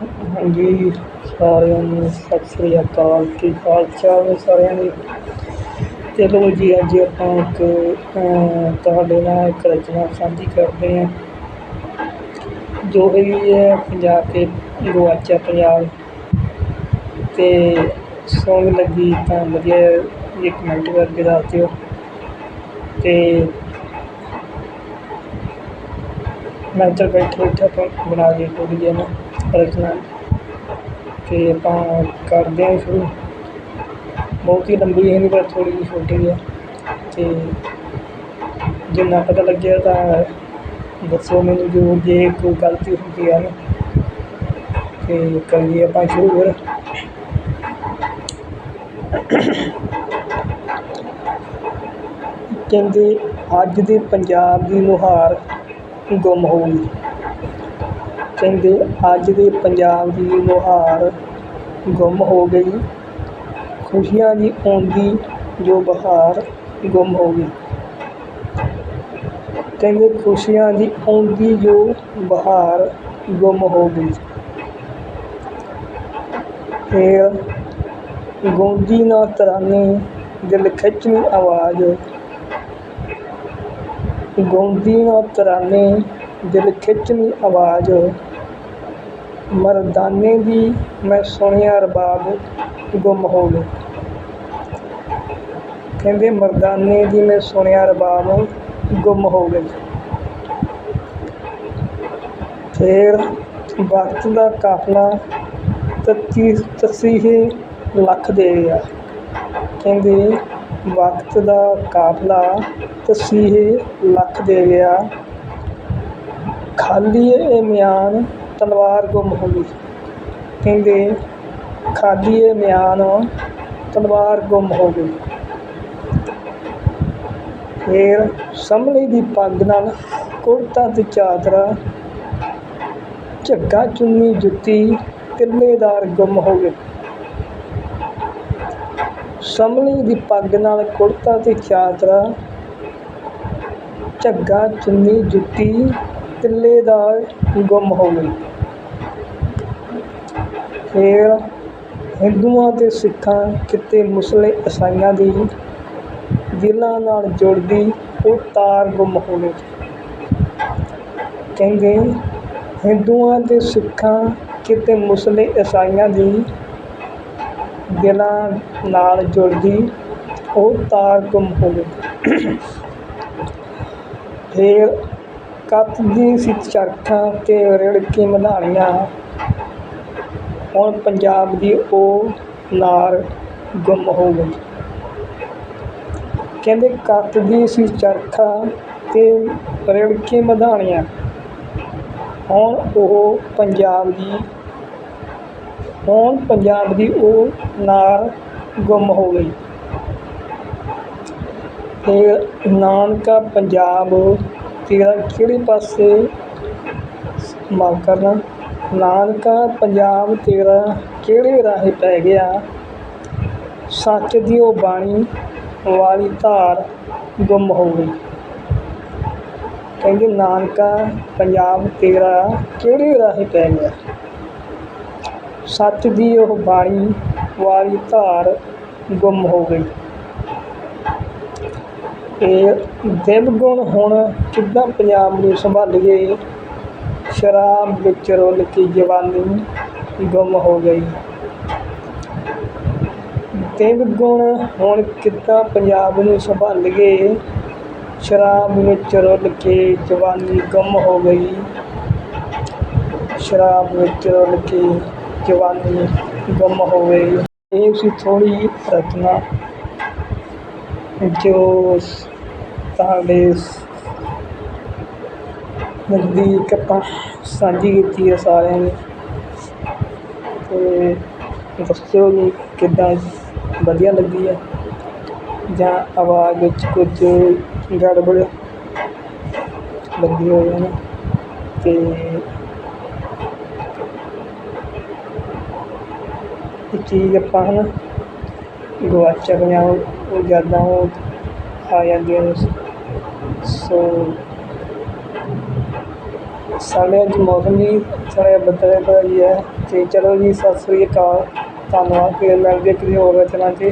ਹਾਂਜੀ, ਸਾਰਿਆਂ ਨੂੰ ਸਤਿ ਸ੍ਰੀ ਅਕਾਲ, ਕੀ ਖਾਲਸਾ ਚਾਲ ਸਾਰਿਆਂ ਦੀ? ਚਲੋ ਜੀ, ਅੱਜ ਆਪਾਂ ਇੱਕ ਤੁਹਾਡੇ ਨਾਲ ਇੱਕ ਰਚਨਾ ਸਾਂਝੀ ਕਰਦੇ ਹਾਂ। ਜੋ ਹੈਗੀ ਹੈ ਪੰਜਾਬ ਕੇ ਗਵਾਚਾ ਪੰਜਾਬ। ਤੇ ਸੌਂਗ ਲੱਗੀ ਤਾਂ ਵਧੀਆ ਜੀ ਕਮੈਂਟ ਕਰਕੇ ਦੱਸ ਦਿਓ। ਤੇ ਮੈਂ ਤਾਂ ਬੈਠੇ ਬੈਠੇ ਆਪਾਂ ਬਣਾ ਕੇ ਥੋੜ੍ਹੀ ਜਿਹੀ ਨਾ। ਰਚਨਾ ਅਤੇ ਆਪਾਂ ਕਰਦੇ ਹਾਂ ਸ਼ੁਰੂ। ਬਹੁਤ ਹੀ ਲੰਬੀ ਹੈਗੀ ਪਰ ਥੋੜ੍ਹੀ ਜਿਹੀ ਛੋਟੀ ਹੈ। ਤੇ ਜਿੰਨਾ ਪਤਾ ਲੱਗਿਆ ਤਾਂ ਦੱਸੋ ਮੈਨੂੰ ਜੋ ਜੇ ਕੋਈ ਗਲਤੀ ਹੁੰਦੀ ਹੈ ਨਾ ਅਤੇ ਕਰੀਏ ਆਪਾਂ ਸ਼ੁਰੂ ਫਿਰ। ਕਹਿੰਦੇ, ਅੱਜ ਦੇ ਪੰਜਾਬ ਦੀ ਨੁਹਾਰ ਗੁੰਮ ਹੋ ਗਈ। ਕਹਿੰਦੇ ਅੱਜ ਦੇ ਪੰਜਾਬ ਦੀ ਨੁਹਾਰ ਗੁੰਮ ਹੋ ਗਈ। ਖੁਸ਼ੀਆਂ ਦੀ ਆਉਂਦੀ ਜੋ ਬਹਾਰ ਗੁੰਮ ਹੋ ਗਈ। ਕਹਿੰਦੇ ਖੁਸ਼ੀਆਂ ਦੀ ਆਉਂਦੀ ਜੋ ਬਹਾਰ ਗੁੰਮ ਹੋ ਗਈ। ਫੇਰ ਗੂੰਜੀ ਨਾ ਤਰਾਨੇ ਦਿਲ ਖਿੱਚਵੀਂ ਆਵਾਜ਼। ਗਾਉਂਦੀ ਨਾ ਤਰਾਨੇ ਦਿਲ ਖਿੱਚਵੀਂ ਆਵਾਜ਼। ਮਰਦਾਨੇ ਦੀ ਮੈਂ ਸੁਣਿਆ ਰਬਾਬ ਗੁੰਮ ਹੋ ਗਈ ਕਹਿੰਦੇ ਮਰਦਾਨੇ ਦੀ ਮੈਂ ਸੁਣਿਆ ਰਬਾਬ ਗੁੰਮ ਹੋ ਗਈ ਫੇਰ ਵਕਤ ਦਾ ਕਾਫਲਾ ਤਤੀ ਤਸੀਹੇ ਲੱਖ ਦੇ ਗਿਆ ਕਹਿੰਦੇ ਵਕਤ ਦਾ ਕਾਫਲਾ ਤਸੀਹੇ ਲੱਖ ਦੇ ਗਿਆ ਖਾਲੀ ਇਹ ਮਿਆਨ ਤਲਵਾਰ ਗੁੰਮ ਹੋ ਗਈ ਕਹਿੰਦੇ ਖਾਲੀ ਇਹ ਮਿਆਨ, ਤਲਵਾਰ ਗੁੰਮ ਹੋ ਗਈ ਫੇਰ ਸੰਭਲੀ ਦੀ ਪੱਗ ਨਾਲ ਕੁੜਤਾ ਤੇ ਚਾਦਰਾ, ਝੱਗਾ ਚੁੰਨੀ ਜੁੱਤੀ ਤਿੱਲੇਦਾਰ ਗੁੰਮ ਹੋ ਗਏ। ਸੰਭਲੀ ਦੀ ਪੱਗ ਨਾਲ ਕੁੜਤਾ ਤੇ ਚਾਦਰਾ, ਝੱਗਾ ਚੁੰਨੀ ਜੁੱਤੀ ਤਿੱਲੇਦਾਰ ਗੁੰਮ ਹੋ ਗਈ। ਫਿਰ ਹਿੰਦੂਆਂ ਅਤੇ ਸਿੱਖਾਂ ਕਿਤੇ ਮੁਸਲੇ ਈਸਾਈਆਂ ਦੀ ਦਿਲਾਂ ਨਾਲ ਜੁੜਦੀ ਉਹ ਤਾਰ ਗੁੰਮ ਹੋਵੇ ਕਹਿੰਦੇ, ਹਿੰਦੂਆਂ ਅਤੇ ਸਿੱਖਾਂ ਕਿਤੇ ਮੁਸਲੇ ਈਸਾਈਆਂ ਦੀ ਦਿਲਾਂ ਨਾਲ ਜੁੜਦੀ ਉਹ ਤਾਰ ਗੁੰਮ ਹੋਵੇ ਫਿਰ ਕੱਤ ਦੀ ਸੀ ਚਰਖਾਂ ਤੇ ਰਿੜਕੀ ਮਧਾਣੀਆਂ ਹੁਣ ਪੰਜਾਬ ਦੀ ਉਹ ਨਾਰ ਗੁੰਮ ਹੋ ਗਈ। ਕਹਿੰਦੇ ਕੱਤ ਦੀ ਸੀ ਚਰਖਾ ਤੇ ਰਿੜਕੀ ਮਧਾਣੀਆਂ। ਹੁਣ ਉਹ ਪੰਜਾਬ ਦੀ ਹੁਣ ਪੰਜਾਬ ਦੀ ਉਹ ਨਾਰ ਗੁੰਮ ਹੋ ਗਈ। ਤੇ ਨਾਨਕਾ ਪੰਜਾਬ ਤੇਰਾ ਕਿਹੜੇ ਪਾਸੇ ਮਾਫ ਕਰਨਾ। ਨਾਨਕਾ ਪੰਜਾਬ ਤੇਰਾ ਕਿਹੜੇ ਰਾਹੇ ਪੈ ਗਿਆ? ਸੱਚ ਦੀ ਉਹ ਬਾਣੀ, ਵਾਲੀ ਧਾਰ ਗੁੰਮ ਹੋ ਗਈ। ਕਹਿੰਦੇ, ਨਾਨਕਾ ਪੰਜਾਬ ਤੇਰਾ ਕਿਹੜੇ ਰਾਹੇ ਪੈ ਗਿਆ? ਸੱਚ ਦੀ ਉਹ ਬਾਣੀ, ਵਾਲੀ ਧਾਰ ਗੁੰਮ ਹੋ ਗਈ। ਇਹ ਦਿਲ ਗੁਣ ਹੁਣ ਕਿੱਦਾਂ ਪੰਜਾਬ ਨੂੰ ਸੰਭਾਲੀਏ? ਸ਼ਰਾਬ ਵਿੱਚ ਰੁੱਲ ਕੇ ਜਵਾਨੀ ਗੁੰਮ ਹੋ ਗਈ। ਦਿਵ ਗੁਣ ਹੁਣ ਕਿੱਦਾਂ ਪੰਜਾਬ ਨੂੰ ਸੰਭਾਲ ਗਏ? ਸ਼ਰਾਬ ਵਿੱਚ ਰੁੱਲ ਕੇ ਜਵਾਨੀ ਗੁੰਮ ਹੋ ਗਈ? ਸ਼ਰਾਬ ਵਿੱਚ ਰੁੱਲ ਕੇ ਜਵਾਨੀ ਗੁੰਮ ਹੋ ਗਈ? ਇਹ ਸੀ ਥੋੜ੍ਹੀ ਰਚਨਾ ਜੋ ਤੁਹਾਡੇ ਨਜ਼ਦੀਕ ਆਪਾਂ ਸਾਂਝੀ ਕੀਤੀ ਹੈ ਸਾਰਿਆਂ ਨੇ। ਅਤੇ ਦੱਸਿਓ ਜੀ ਕਿੱਦਾਂ ਵਧੀਆ ਲੱਗੀ ਹੈ ਜਾਂ ਆਵਾਜ਼ ਵਿੱਚ ਕੁਝ ਗੜਬੜ ਲੱਗੀ ਹੋਈ ਹੈ ਨਾ। ਤੇ ਇਹ ਚੀਜ਼ ਆਪਾਂ ਹੈ ਨਾ ਗਵਾਚਾ ਗਈਆਂ ਉਹ ਉਹ ਯਾਦਾਂ ਉਹ ਆ ਜਾਂਦੀਆਂ ਨੇ। ਸੋ ਸਾਡੇ ਅੱਜ ਮੌਸਮ ਵੀ ਥੋੜ੍ਹਾ ਬੱਦਲ ਦਾ ਹੀ ਹੈ ਅਤੇ ਚਲੋ ਜੀ, ਸਤਿ ਸ਼੍ਰੀ ਅਕਾਲ, ਧੰਨਵਾਦ, ਫਿਰ ਮਿਲਦੇ ਕਿਸੇ ਹੋਰ ਰਚਨਾ 'ਤੇ